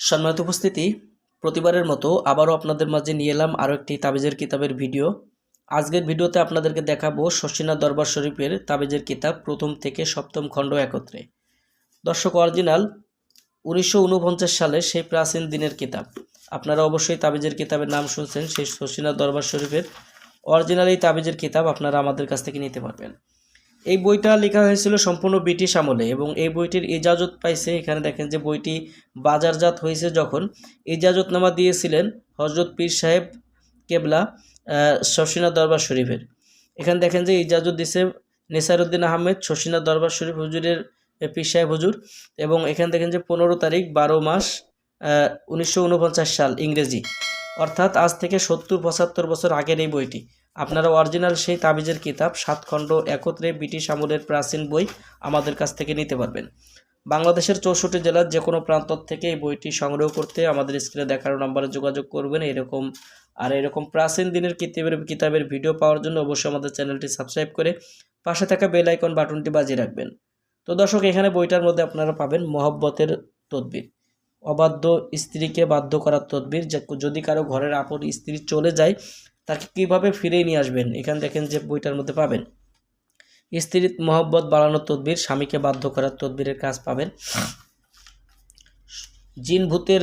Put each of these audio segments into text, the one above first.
সম্মানিত উপস্থিতি, প্রতিবারের মতো আবারও আপনাদের মাঝে নিয়ে এলাম আরও একটি তাবিজের কিতাবের ভিডিও। আজকের ভিডিওতে আপনাদেরকে দেখাবো শশিনা দরবার শরীফের তাবিজের কিতাব প্রথম থেকে সপ্তম খণ্ড একত্রে। দর্শক অরিজিনাল, উনিশশো উনপঞ্চাশ সালে সেই প্রাচীন দিনের কিতাব। আপনারা অবশ্যই তাবিজের কিতাবের নাম শুনছেন, সেই শশিনা দরবার শরীফের অরিজিনাল এই তাবিজের কিতাব আপনারা আমাদের কাছ থেকে নিতে পারবেন। এই বইটা লেখা হয়েছিল সম্পূর্ণ ব্রিটিশ আমলে এবং এই বইটির ইজাজত পাইছে, এখানে দেখেন যে বইটি বাজারজাত হয়েছে যখন। ইজাজতনামা দিয়েছিলেন হজরত পীর সাহেব কেবলা শশিনা দরবার শরীফের। এখানে দেখেন যে ইজাজত দিছে নেসারুদ্দিন আহমেদ শশিনা দরবার শরীফ হুজুরের পীর সাহেব হুজুর এবং এখানে দেখেন যে পনেরো তারিখ বারো মাস উনিশশো উনপঞ্চাশ সাল ইংরেজি। অর্থাৎ আজ থেকে সত্তর, পঁচাত্তর বছর আগের এই বইটি। আপনারা অরিজিনাল সেই তাবিজের কিতাব, সাত খণ্ড, একত্রে ব্রিটিশ আমলের প্রাচীন বই আমাদের কাছ থেকে নিতে পারবেন। বাংলাদেশের চৌষট্টি জেলার যে কোনো প্রান্ত থেকে এই বইটি সংগ্রহ করতে আমাদের স্ক্রিনে দেখানো নম্বরে যোগাযোগ করবেন। এরকম, আর এরকম প্রাচীন দিনের কিতাবের কিতাবের ভিডিও পাওয়ার জন্য অবশ্যই আমাদের চ্যানেলটি সাবস্ক্রাইব করে পাশে থাকা বেল আইকন বাটনটি বাজিয়ে রাখবেন। তো দর্শক, এখানে বইটার মধ্যে আপনারা পাবেন মহব্বতের তদবির। অবাধ্য স্ত্রীকে বাধ্য করার তদবির। যদি কারও ঘরের আপন স্ত্রী চলে যায়, তাকে কীভাবে ফিরিয়ে নিয়ে আসবেন? এখানে দেখেন যে বইটার মধ্যে পাবেন। স্ত্রীর মহব্বত বাড়ানোর তদবির, স্বামীকে বাধ্য করার তদবিরের কাজ পাবেন। জিন ভূতের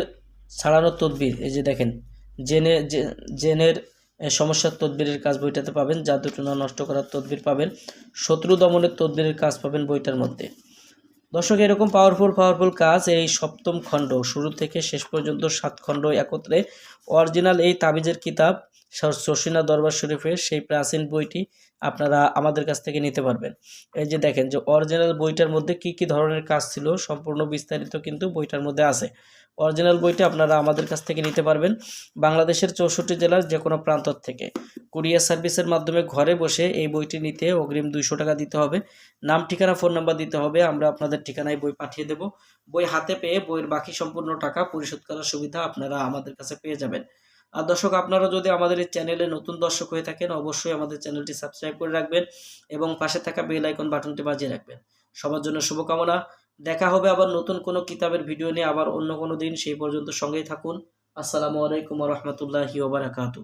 ছাড়ানোর তদবির, এই যে দেখেন, জেনে জেনের সমস্যার তদবিরের কাজ বইটাতে পাবেন। জাদুটনা নষ্ট করার তদবির পাবেন। শত্রু দমনের তদবিরের কাজ পাবেন বইটার মধ্যে। দর্শক, এরকম পাওয়ারফুল পাওয়ারফুল কাজ এই সপ্তম খণ্ড, শুরু থেকে শেষ পর্যন্ত সাত খণ্ড একত্রে অরিজিনাল এই তাবিজের কিতাব শশিনা দরবার শরীফের সেই প্রাচীন বইটি আপনারা আমাদের কাছ থেকে নিতে পারবেন। এই যে দেখেন যে অরিজিনাল বইটার মধ্যে কি কি ধরনের কাজ ছিল, সম্পূর্ণ বিস্তারিত কিন্তু বইটার মধ্যে আছে। অরিজিনাল বইটি আপনারা আমাদের কাছ থেকে নিতে পারবেন। বাংলাদেশের চৌষট্টি জেলার যে কোনো প্রান্ত থেকে। কুরিয়ার সার্ভিসের মাধ্যমে ঘরে বসে এই বইটি নিতে অগ্রিম দুইশো টাকা দিতে হবে। নাম, ঠিকানা, ফোন নাম্বার দিতে হবে। আমরা আপনাদের ঠিকানায় বই পাঠিয়ে দেব। বই হাতে পেয়ে বইয়ের বাকি সম্পূর্ণ টাকা পরিশোধ করার সুবিধা আপনারা আমাদের কাছে পেয়ে যাবেন। আর দর্শক, আপনারা যদি আমাদের এই চ্যানেলে নতুন দর্শক হয়ে থাকেন, অবশ্যই আমাদের চ্যানেলটি সাবস্ক্রাইব করে রাখবেন এবং পাশে থাকা বেল আইকন বাটনটি বাজিয়ে রাখবেন। সবার জন্য শুভকামনা। দেখা হবে আবার নতুন কোনো কিতাবের ভিডিও নিয়ে আবার অন্য কোনো দিন। সেই পর্যন্ত সঙ্গেই থাকুন। আসসালামু আলাইকুম রহমতুল্লাহি ওবরাকাতু